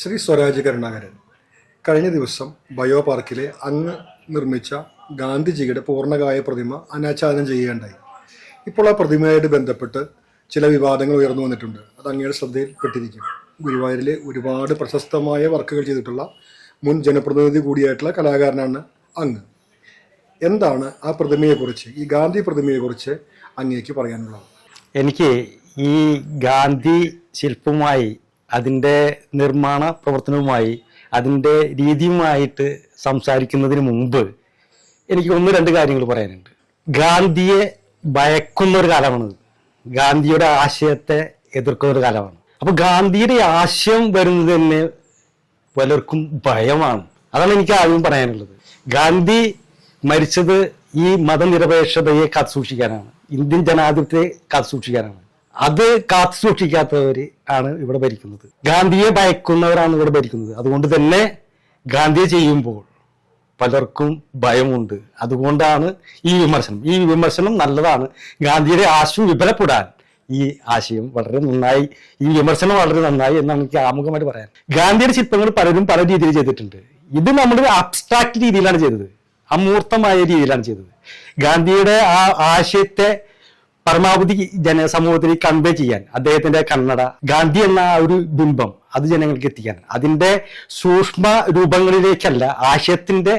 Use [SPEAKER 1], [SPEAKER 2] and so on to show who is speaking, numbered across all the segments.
[SPEAKER 1] ശ്രീ സ്വരാജ് കരുണാകരൻ. കഴിഞ്ഞ ദിവസം ബയോ പാർക്കിലെ അങ്ങ് നിർമ്മിച്ച ഗാന്ധിജിയുടെ പൂർണകായ പ്രതിമ അനാച്ഛാദനം ചെയ്യുകയുണ്ടായി. ഇപ്പോൾ ആ പ്രതിമയായിട്ട് ബന്ധപ്പെട്ട് ചില വിവാദങ്ങൾ ഉയർന്നു വന്നിട്ടുണ്ട്. അത് അങ്ങയുടെ ശ്രദ്ധയിൽപ്പെട്ടിരിക്കും. ഗുരുവായൂരിലെ ഒരുപാട് പ്രശസ്തമായ വർക്കുകൾ ചെയ്തിട്ടുള്ള മുൻ ജനപ്രതിനിധി കൂടിയായിട്ടുള്ള കലാകാരനാണ് അങ്ങ്. എന്താണ് ആ പ്രതിമയെക്കുറിച്ച് ഈ ഗാന്ധി പ്രതിമയെക്കുറിച്ച് അങ്ങേക്ക് പറയാനുള്ളത്?
[SPEAKER 2] എനിക്ക് ഈ ഗാന്ധി ശില്പവുമായി അതിന്റെ നിർമ്മാണ പ്രവർത്തനവുമായി അതിന്റെ രീതിയുമായിട്ട് സംസാരിക്കുന്നതിന് മുമ്പ് എനിക്ക് ഒന്ന് രണ്ട് കാര്യങ്ങൾ പറയാനുണ്ട്. ഗാന്ധിയെ ഭയക്കുന്ന ഒരു കാലമാണിത്. ഗാന്ധിയുടെ ആശയത്തെ എതിർക്കുന്ന ഒരു കാലമാണ്. അപ്പൊ ഗാന്ധിയുടെ ആശയം വരുന്നത് തന്നെ പലർക്കും ഭയമാണ്. അതാണ് എനിക്ക് ആദ്യം പറയാനുള്ളത്. ഗാന്ധി മരിച്ചത് ഈ മതനിരപേക്ഷതയെ കാത്തു സൂക്ഷിക്കാനാണ് ഇന്ത്യൻ ജനാധിപത്യത്തെ കാത്തു സൂക്ഷിക്കാനാണ് അത് കാത്തു സൂക്ഷിക്കാത്തവര് ആണ് ഇവിടെ ഭരിക്കുന്നത്. ഗാന്ധിയെ ഭയക്കുന്നവരാണ് ഇവിടെ ഭരിക്കുന്നത്. അതുകൊണ്ട് തന്നെ ഗാന്ധിയെ ചെയ്യുമ്പോൾ പലർക്കും ഭയമുണ്ട്. അതുകൊണ്ടാണ് ഈ വിമർശനം. ഈ വിമർശനം നല്ലതാണ്. ഗാന്ധിയുടെ ആശയം വിപലപ്പെടാൻ ഈ ആശയം വളരെ നന്നായി ഈ വിമർശനം വളരെ നന്നായി എന്നാണ് എനിക്ക് ആമുഖമായിട്ട് പറയാൻ. ഗാന്ധിയുടെ ശില്പങ്ങൾ പലരും പല രീതിയിൽ ചെയ്തിട്ടുണ്ട്. ഇത് നമ്മൾ അബ്സ്ട്രാക്ട് രീതിയിലാണ് ചെയ്തത്. അമൂർത്തമായ രീതിയിലാണ് ചെയ്തത്. ഗാന്ധിയുടെ ആ ആശയത്തെ പരമാവധി ജന സമൂഹത്തിൽ കൺവേ ചെയ്യാൻ അദ്ദേഹത്തിന്റെ കണ്ണട ഗാന്ധി എന്ന ആ ഒരു ബിംബം അത് ജനങ്ങൾക്ക് എത്തിക്കാൻ. അതിന്റെ സൂക്ഷ്മ രൂപങ്ങളിലേക്കല്ല ആശയത്തിന്റെ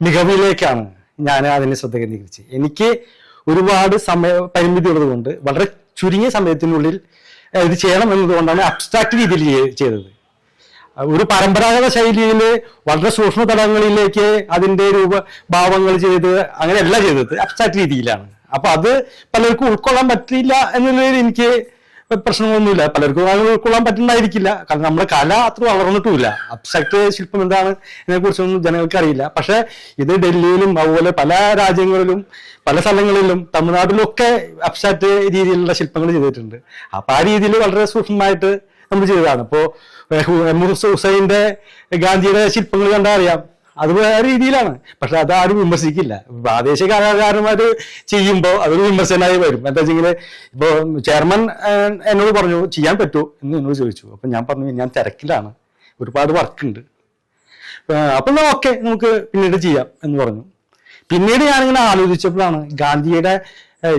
[SPEAKER 2] മികവിലേക്കാണ് ഞാൻ അതിനെ ശ്രദ്ധ കേന്ദ്രീകരിച്ചത്. എനിക്ക് ഒരുപാട് സമയ പരിമിതി ഉള്ളതുകൊണ്ട് വളരെ ചുരുങ്ങിയ സമയത്തിനുള്ളിൽ ഇത് ചെയ്യണം എന്നതുകൊണ്ടാണ് അബ്സ്ട്രാക്ട് രീതിയിൽ ചെയ്തത്. ഒരു പരമ്പരാഗത ശൈലിയിൽ വളരെ സൂക്ഷ്മ തലങ്ങളിലേക്ക് അതിന്റെ രൂപ ഭാവങ്ങൾ ചെയ്ത് അങ്ങനെയല്ല ചെയ്തത് അബ്സ്ട്രാക്ട് രീതിയിലാണ്. അപ്പൊ അത് പലർക്കും ഉൾക്കൊള്ളാൻ പറ്റില്ല എന്നുള്ളതിൽ എനിക്ക് പ്രശ്നങ്ങളൊന്നുമില്ല. പലർക്കും അത് ഉൾക്കൊള്ളാൻ പറ്റുന്നതായിരിക്കില്ല. കാരണം നമ്മുടെ കല അത്ര വളർന്നിട്ടുമില്ല. അബ്സ്ട്രാക്ട് ശില്പം എന്താണ് ഇതിനെ കുറിച്ചൊന്നും ജനങ്ങൾക്ക് അറിയില്ല. പക്ഷെ ഇത് ഡൽഹിയിലും അതുപോലെ പല രാജ്യങ്ങളിലും പല സ്ഥലങ്ങളിലും തമിഴ്നാട്ടിലും ഒക്കെ അബ്സ്ട്രാക്ട് രീതിയിലുള്ള ശില്പങ്ങൾ ചെയ്തിട്ടുണ്ട്. അപ്പൊ ആ രീതിയിൽ വളരെ സൂക്ഷ്മമായിട്ട് നമ്മൾ ചെയ്തതാണ്. ഇപ്പോ ഹുസൈന്റെ ഗാന്ധിയുടെ ശില്പങ്ങൾ കണ്ടാൽ അറിയാം. അത് വേറെ രീതിയിലാണ്. പക്ഷെ അത് ആരും വിമർശിക്കില്ല. പ്രാദേശിക കലാകാരന്മാര് ചെയ്യുമ്പോൾ അതൊരു വിമർശനമായി വരും. എന്താ വെച്ചെങ്കിൽ ഇപ്പോ ചെയർമാൻ എന്നോട് പറഞ്ഞു ചെയ്യാൻ പറ്റുമോ എന്ന് എന്നോട് ചോദിച്ചു. അപ്പൊ ഞാൻ പറഞ്ഞു ഞാൻ തിരക്കിലാണ്. ഒരുപാട് വർക്കുണ്ട്. അപ്പൊ ഓക്കെ നമുക്ക് പിന്നീട് ചെയ്യാം എന്ന് പറഞ്ഞു. പിന്നീട് ഞാനിങ്ങനെ ആലോചിച്ചപ്പോഴാണ് ഗാന്ധിയുടെ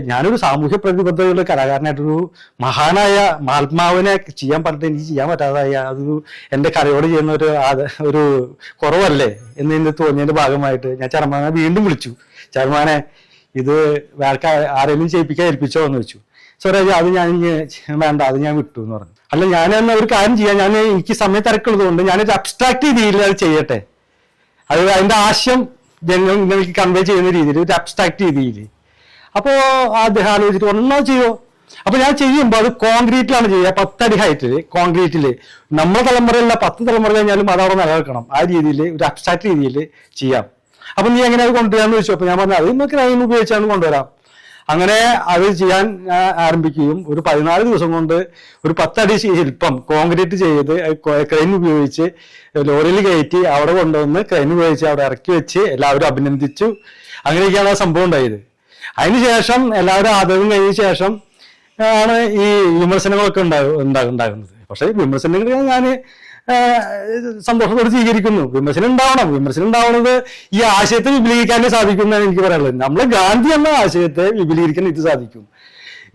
[SPEAKER 2] ഞാനൊരു സാമൂഹ്യ പ്രതിബദ്ധതയുള്ള കലാകാരനായിട്ടൊരു മഹാനായ മഹാത്മാവിനെ ചെയ്യാൻ പറഞ്ഞിട്ട് എനിക്ക് ചെയ്യാൻ പറ്റാതായ. അതൊരു എന്റെ കലയോട് ചെയ്യുന്ന ഒരു ഒരു കുറവല്ലേ എന്ന് എനിക്ക് തോന്നിയതിന്റെ ഭാഗമായിട്ട് ഞാൻ ചർമാനെ വീണ്ടും വിളിച്ചു. ചർമാനെ ഇത് വേറെ ആരെങ്കിലും ചെയ്യിപ്പിക്കാൻ ഏൽപ്പിച്ചോ എന്ന് വെച്ചു സ്വരാജ് അത് ഞാൻ വേണ്ട അത് ഞാൻ വിട്ടു എന്ന് പറഞ്ഞു. അല്ല ഞാൻ എന്നാ ഒരു കാര്യം ചെയ്യാം ഞാൻ എനിക്ക് സമയം തിരക്കുള്ളതുകൊണ്ട് ഞാനൊരു അബ്സ്ട്രാക്ട് രീതിയിൽ അത് ചെയ്യട്ടെ. അത് അതിന്റെ ആശയം ജനങ്ങൾക്ക് കൺവേ ചെയ്യുന്ന രീതിയിൽ ഒരു അബ്സ്ട്രാക്ട് രീതിയിൽ. അപ്പോ അദ്ദേഹം ആലോചിച്ചിട്ട് ഒന്നോ ചെയ്യോ? അപ്പൊ ഞാൻ ചെയ്യുമ്പോൾ അത് കോൺക്രീറ്റിലാണ് ചെയ്യുക. പത്തടി ഹൈറ്റിൽ കോൺക്രീറ്റിൽ നമ്മുടെ തലമുറയിലുള്ള പത്ത് തലമുറ കഴിഞ്ഞാലും അത് അവിടെ നിലനിൽക്കണം. ആ രീതിയിൽ ഒരു അബ്സ്ട്രാക്ട് രീതിയിൽ ചെയ്യാം. അപ്പൊ നീ എങ്ങനെ അത് കൊണ്ടുവരാന്ന് ചോദിച്ചു. അപ്പൊ ഞാൻ പറഞ്ഞു അത് നമുക്ക് ലൈൻ ഉപയോഗിച്ചാണ് കൊണ്ടുവരാം. അങ്ങനെ അത് ചെയ്യാൻ ആരംഭിക്കുകയും ഒരു പതിനാല് ദിവസം കൊണ്ട് ഒരു പത്തടി ശില്പം കോൺക്രീറ്റ് ചെയ്ത് ക്രെയിൻ ഉപയോഗിച്ച് ലോറിയിൽ കയറ്റി അവിടെ കൊണ്ടുവന്ന് ക്രെയിൻ ഉപയോഗിച്ച് അവിടെ ഇറക്കി വെച്ച് എല്ലാവരും അഭിനന്ദിച്ചു. അങ്ങനെയൊക്കെയാണ് ആ സംഭവം ഉണ്ടായത്. അതിനുശേഷം എല്ലാവരും ആദരവും കഴിഞ്ഞ ശേഷം ആണ് ഈ വിമർശനങ്ങളൊക്കെ ഉണ്ടാകും ഉണ്ടാകുന്നത്. പക്ഷെ വിമർശനങ്ങൾ ഞാൻ സന്തോഷത്തോടെ സ്വീകരിക്കുന്നു. വിമർശനം ഉണ്ടാവണം. വിമർശനം ഉണ്ടാവുന്നത് ഈ ആശയത്തെ വിപുലീകരിക്കാനേ സാധിക്കും എന്നാണ് എനിക്ക് പറയാനുള്ളത്. നമ്മൾ ഗാന്ധി എന്ന ആശയത്തെ വിപുലീകരിക്കാൻ ഇത് സാധിക്കും.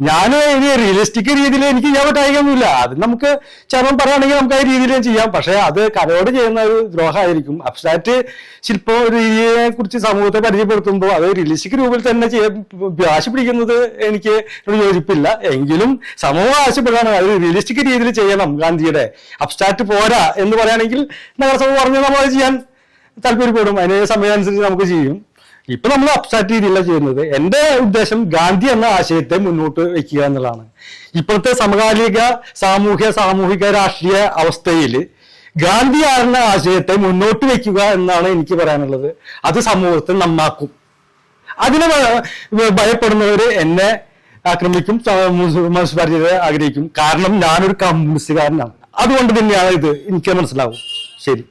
[SPEAKER 2] ഞാൻ ഇനി റിയലിസ്റ്റിക് രീതിയിൽ എനിക്ക് ചെയ്യാൻ പറ്റായിക്കൊന്നുമില്ല അത് നമുക്ക് ചിലപ്പം പറയുകയാണെങ്കിൽ നമുക്ക് ആ രീതിയിൽ ചെയ്യാം. പക്ഷെ അത് കലയോട് ചെയ്യുന്ന ഒരു ദ്രോഹമായിരിക്കും. അബ്സ്ട്രാക്ട് ശില്പ രീതിയെ കുറിച്ച് സമൂഹത്തെ പരിചയപ്പെടുത്തുമ്പോൾ അത് റിയലിസ്റ്റിക് രൂപത്തിൽ തന്നെ ചെയ്യാൻ വാശി പിടിക്കുന്നത് എനിക്ക് യോജിപ്പില്ല. എങ്കിലും സമൂഹം ആവശ്യപ്പെടാണ് അത് റിയലിസ്റ്റിക് രീതിയിൽ ചെയ്യണം ഗാന്ധിയുടെ. അബ്സ്ട്രാക്ട് പോരാ എന്ന് പറയുകയാണെങ്കിൽ നഗരസഭ പറഞ്ഞ് നമ്മൾ ചെയ്യാൻ താല്പര്യപ്പെടും. അതിന് സമയം അനുസരിച്ച് നമുക്ക് ചെയ്യും. ഇപ്പൊ നമ്മൾ അബ്സ്ട്രാക്ട് രീതിയിലാണ് ചെയ്യുന്നത്. എന്റെ ഉദ്ദേശം ഗാന്ധി എന്ന ആശയത്തെ മുന്നോട്ട് വെക്കുക എന്നുള്ളതാണ്. ഇപ്പോഴത്തെ സമകാലിക സാമൂഹ്യ സാമൂഹിക രാഷ്ട്രീയ അവസ്ഥയിൽ ഗാന്ധി എന്ന ആശയത്തെ മുന്നോട്ട് വെക്കുക എന്നാണ് എനിക്ക് പറയാനുള്ളത്. അത് സമൂഹത്തെ നന്നാക്കും. അതിനെ ഭയപ്പെടുന്നവർ എന്നെ ആക്രമിക്കും മനസ്സിലാക്കിയത് ആഗ്രഹിക്കും. കാരണം ഞാനൊരു കമ്മ്യൂണിസ്റ്റുകാരനാണ്. അതുകൊണ്ട് തന്നെയാണ് ഇത് എനിക്ക് മനസ്സിലാവും. ശരി.